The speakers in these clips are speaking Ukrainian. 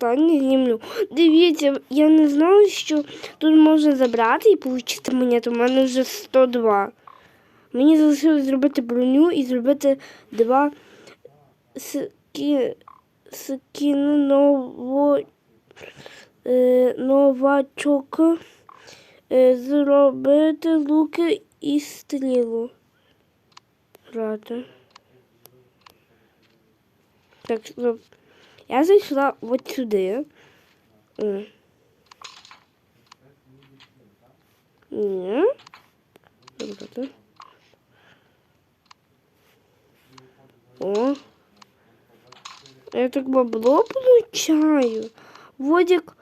останнє знімлю. Дивіться, я не знала, що тут можна забрати і отримати монету. У мене вже 102. Мені залишилось зробити броню і зробити два ски... скін ново... е, новачок. Е, зробити луки і стрілу. Грати. Так. Я зайшла от сюди. Ні. Добре. О. Я так бабло получаю. Водик.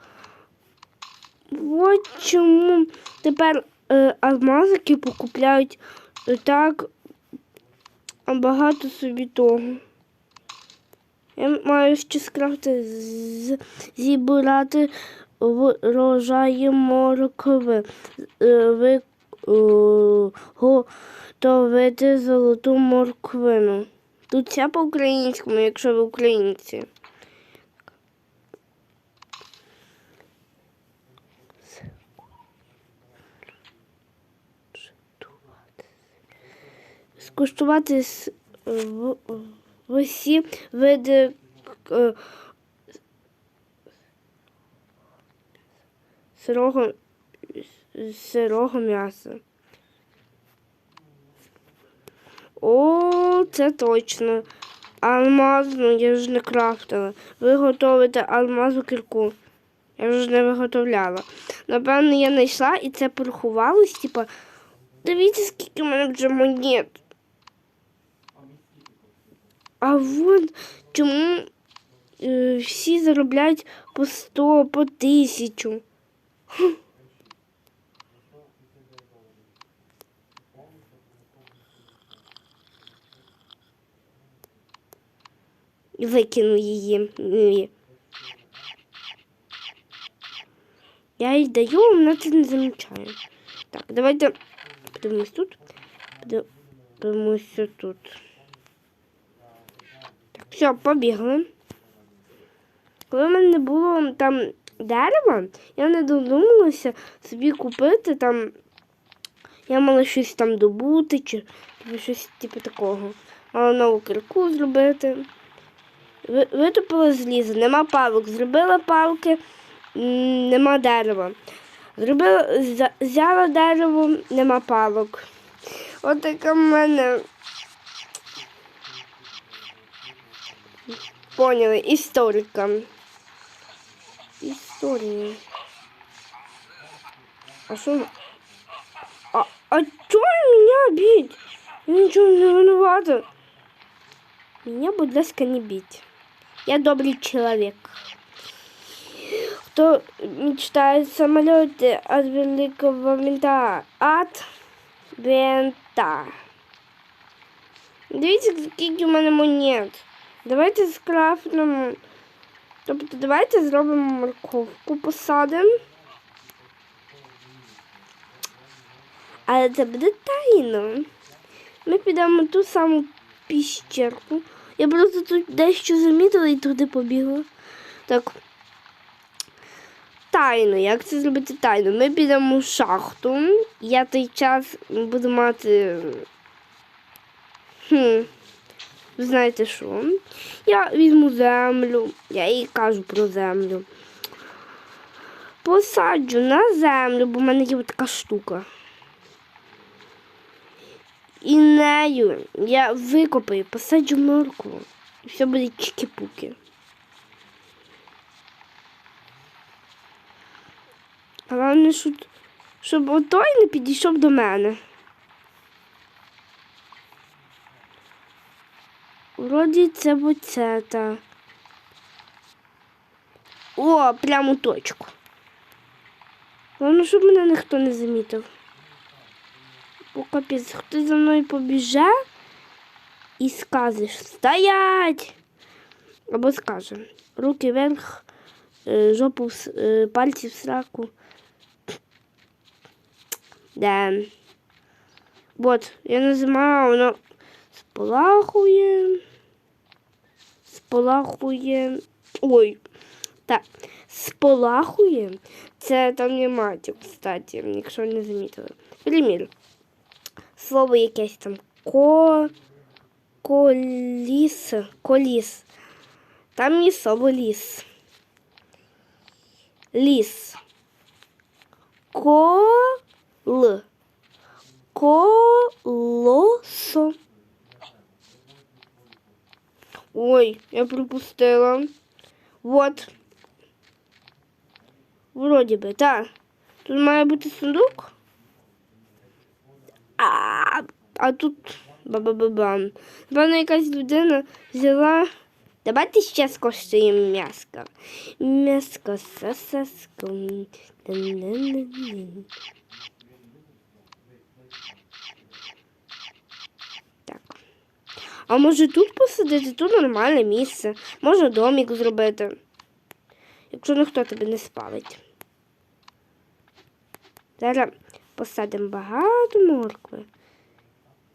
Вот чому тепер е, алмазики покупляють е, так багато собі того. Я маю ще скрафти зібрати врожаї моркви. Е, готовити золоту морквину. Тут все по-українському, якщо ви українці. Скуштувати всі види е, сирого, сирого м'яса. О, це точно. Алмазну я ж не крафтила. Ви готуєте алмазу кірку. Я ж не виготовляла. Напевно, я знайшла і це порахувалось, типа, дивіться, скільки в мене вже монет. А от чому е, всі заробляють по 100, по 1000. Хм. Викину її. Я їй даю, вона це не замічає. Так, давайте подивимось тут. Подивимося тут. Все, побігли. Коли в мене було там дерева, я не додумалася собі купити там. Я мала щось там добути, чи щось типу такого. Мала нову кирку зробити. Витопила зліза, нема палок. Зробила палки, нема дерева. Зробила, взяла дерево, нема палок. От така в мене. Поняли, історика. Історія. А що? А, а чого мене бить? Я нічого не винувата. Меня, будь ласка, не бить. Я добрый человек. Кто мечтает самолеты от великого мента? От винта. Дивіться, скільки в мене монет. Давайте скрафтимо. Тобто давайте зробимо морковку, посадимо. Але це буде тайно. Ми підемо ту саму піщерку. Я просто тут дещо замітила і туди побігла. Так. Тайно, як це зробити тайно? Ми підемо в шахту. Я той час буду мати. Хм. Ви знаєте що? Я візьму землю, я їй кажу про землю. Посаджу на землю, бо в мене є така штука. І нею я викопаю, посаджу моркву. І все буде чики-пуки. Головне, щоб отой не підійшов до мене. Вроді це оце та. О, прямо точку. Головне, щоб мене ніхто не замітив. Бо капець, хтось за мною побіже і скажеш стоять! Або скаже руки вверх, е, жопу, е, пальці в сраку. Да. Вот, я нажимаю, воно спалахує. Спалахує. Ой, Так, сполахує. Це там не матір, кстати, якщо не замітили. Примір. Слово якесь там ко. Коліс. Коліс. Там є слово ліс. Ліс. Кол. Колосо. Ой, я пропустила. Вот. Вроді би, так. Тут має бути сундук. А, а тут ба-ба-ба-бам. Напевно, якась людина взяла. Давайте ще скоштуємо м'яско. М'яско з А може тут посадити? Тут нормальне місце. Можна домик зробити. Якщо ніхто тебе не спалить. Зараз посадимо багато моркви.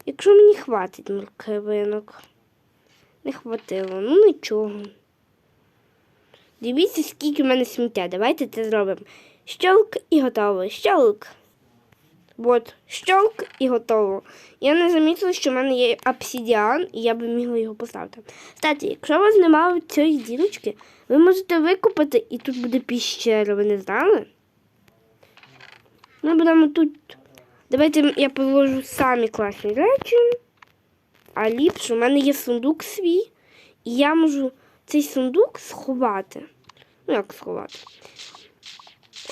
Якщо мені хватить морквинок. Не хватило, ну нічого. Дивіться, скільки в мене сміття. Давайте це зробимо. Щелк і готово. Щелк. От, щелк і готово. Я не замітила, що в мене є обсидіан, і я би мігла його поставити. Кстати, якщо у вас немає цієї дірочки, ви можете викопати і тут буде піщера, ви не знали? Ми будемо тут. Давайте я положу самі класні речі. А ліпше у мене є сундук свій, і я можу цей сундук сховати. Ну, як сховати?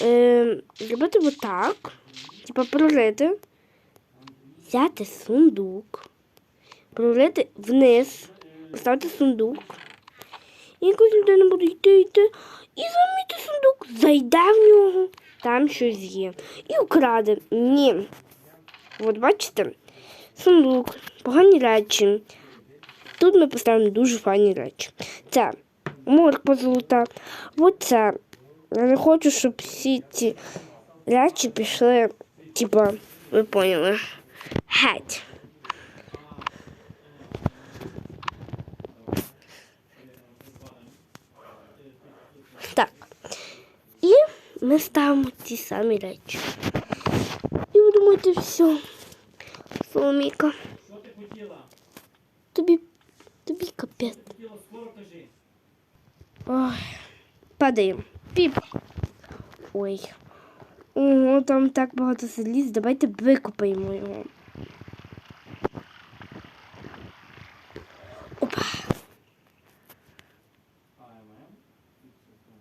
Е, зробити отак. Типа пролити. Взяти сундук. Пролити вниз. Поставити сундук. І якась людина буде йти, йти. І заміти сундук. Зайде в нього. Там щось є. І украде. Ні. От бачите? Сундук, погані речі. Тут ми поставимо дуже файні речі. Це морква золота. Оце. Я не хочу, щоб всі ці речі пішли, типа, ви поняли, геть. Так. І ми ставимо ті самі речі. І ви думаєте, все. Соломійка. Що ти хотіла? Тобі, тобі капець. Хотіла скоро кажи. Ой, падаємо. Піп. Ой. Ого, там так багато заліз. Давайте викопаємо його. Опа.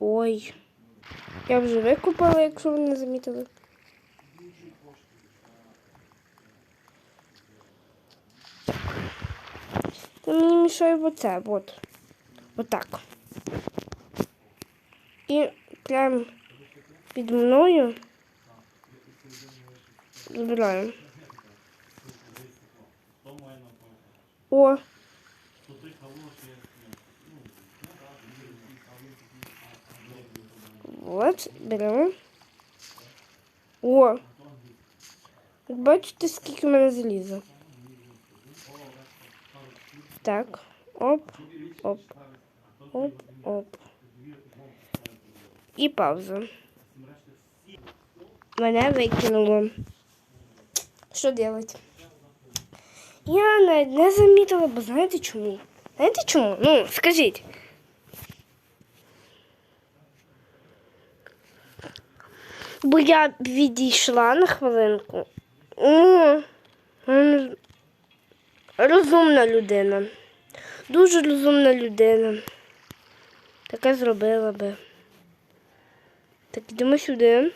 Ой. Я вже викопала, якщо ви не замітили. Та мені мішає оце, от. Отак. І прям під мною забираємо. О. Вот, беремо. О. Бачите, скільки в мене заліза. Так. Оп, оп, оп, оп. І пауза. Мене викинуло. Що делать? Я навіть не замітила, бо знаєте чому? Знаєте чому? Ну, скажіть. Бо я відійшла на хвилинку. О, розумна людина. Дуже розумна людина. Таке зробила би. Так, йдемо сюди.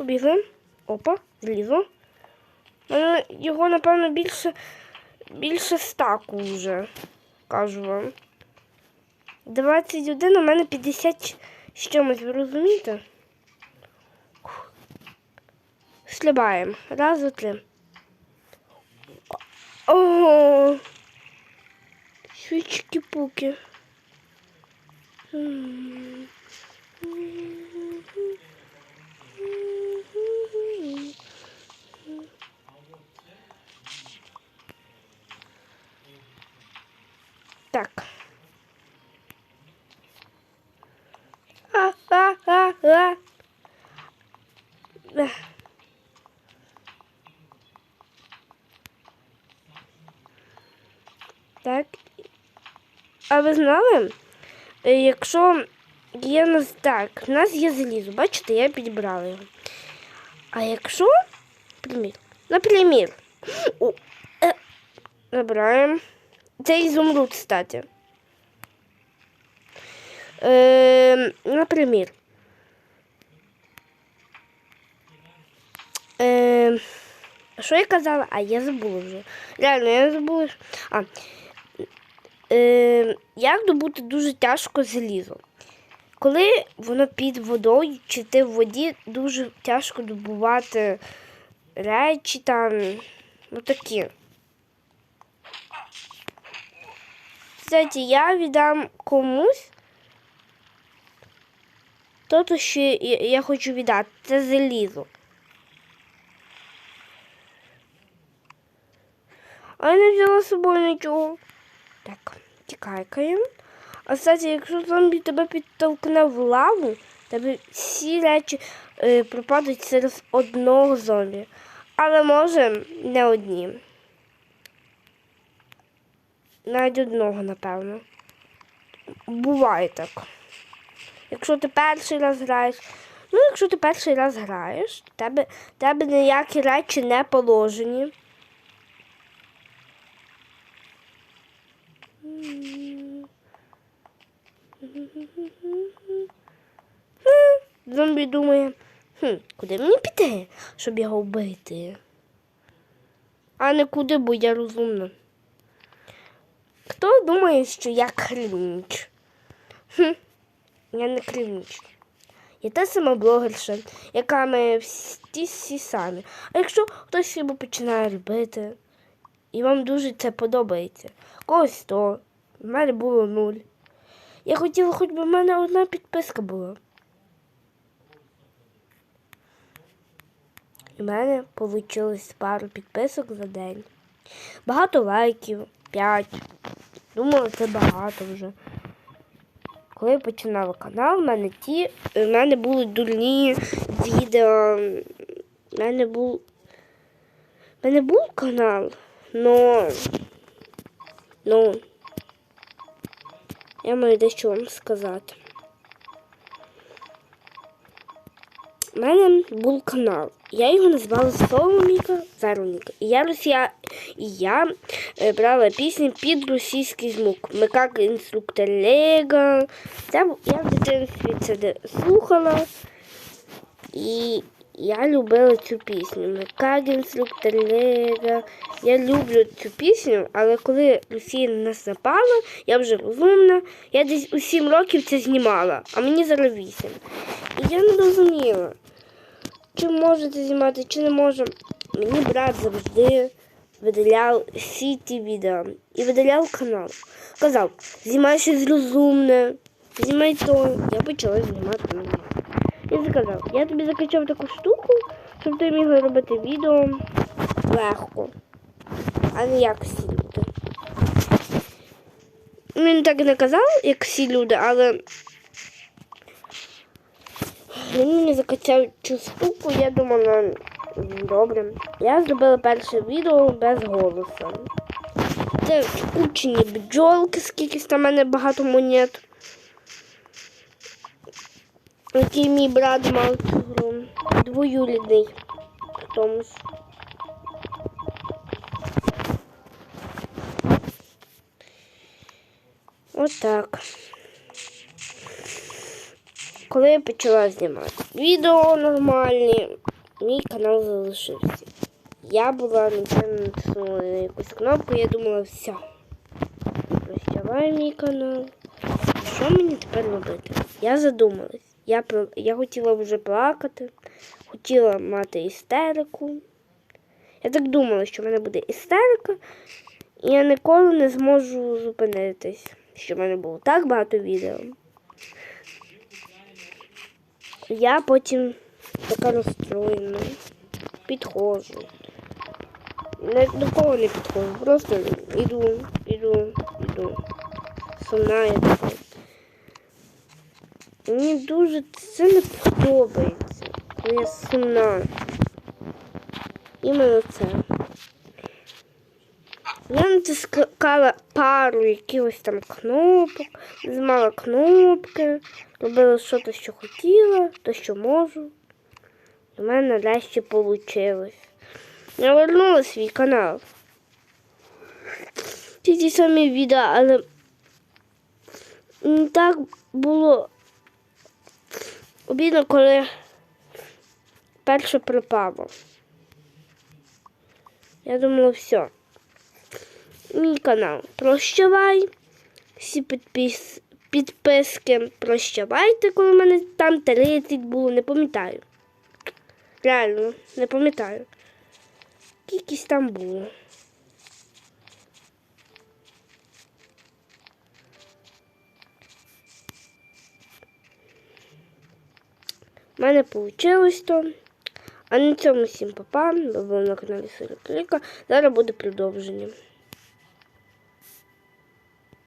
Побігли. Опа, злізо. У мене Його, напевно, більше більше стаку вже, кажу вам. 21, у мене 50 з чимось, ви розумієте? Слібаємо. Раз, два, три. Ого. Свічки-пуки. Так. А, а, а, а. Так. А ви знали? Е, Якщо є нас так, у нас є залізо, бачите, я підібрала його. А якщо, например, е, набираємо. Це ізумруд, кстати. Е, например. Е, що я казала? А, я забула вже. Реально, я забула. А, е, як добути дуже тяжко залізо? Коли воно під водою чи ти в воді, дуже тяжко добувати речі там, ну такі. Кстати, я віддам комусь. То, що я, хочу віддати, це залізо. А я не взяла з собою нічого. Так, тікайкаємо. А кстати, якщо зомбі тебе підтолкне в лаву, тебе всі речі е, пропадуть через одного зомбі. Але може не одні. Навіть одного, напевно. Буває так. Якщо ти перший раз граєш. Ну, якщо ти перший раз граєш, тебе, тебе ніякі речі не положені. Зомбі думає, хм, куди мені піти, щоб його вбити? А не куди, бо я розумна. Хто думає, що я крінч? Хм, я не крінч. Я та сама блогерша, яка ми всі, всі самі. А якщо хтось себе починає робити, і вам дуже це подобається, когось 100, в мене було нуль. Я хотіла, хоч би в мене одна підписка була. В мене вийшло пару підписок за день. Багато лайків, 5. Думала, це багато вже. Коли я починала канал, в мене ті, в мене були дурні відео. В мене був. В мене був канал, но. Ну. Я маю дещо вам сказати. У мене був канал. Я його назвала Соломіка Заруніка. І я росія... і я е, брала пісні під російський звук. Ми інструктор Лего. Це я в дитинстві це слухала. І я любила цю пісню. Ми інструктор Лего. Я люблю цю пісню, але коли Росія на нас напала, я вже розумна. Я десь у 7 років це знімала, а мені зараз 8. І я не розуміла, чи може це знімати, чи не може. Мені брат завжди видаляв всі ті відео і видаляв канал. Казав, знімай щось розумне, знімай то. Я почала знімати нові. Він сказав, я тобі закачав таку штуку, щоб ти міг робити відео легко, а не як всі люди. Він так і не казав, як всі люди, але він мені закачав цю штуку, я думала, «М, добре. Я зробила перше відео без голосу. Це скучені бджолки, скільки в мене багато монет. Який мій брат мав цю гру. Двоюрідний. в тому ж. Отак. Коли я почала знімати відео нормальні, мій канал залишився. Я була натиснула на якусь кнопку, я думала, все. Розтягаю мій канал. Що мені тепер робити? Я задумалась. Я, я хотіла вже плакати, хотіла мати істерику. Я так думала, що в мене буде істерика, і я ніколи не зможу зупинитись, що в мене було так багато відео. Я потім така розстроєна, підходжу. Не, до кого не підходжу, просто іду, іду, іду. сумна я така. Мені дуже це не подобається, я сумна. Іменно це. Я натискала пару якихось там кнопок, нажимала кнопки, робила щось, що хотіла, то, що можу. У мене нарешті вийшло. Я вернула свій канал. Ті ті самі відео, але не так було обідно, коли перше пропало. Я думала, все. Мій канал прощавай. Всі підпис... підписки прощавайте, коли в мене там 30 було, не пам'ятаю. Реально, не пам'ятаю. Кількість там було. У мене вийшло то. А на цьому всім папа. Ви на каналі Сирокліка. Зараз буде продовження.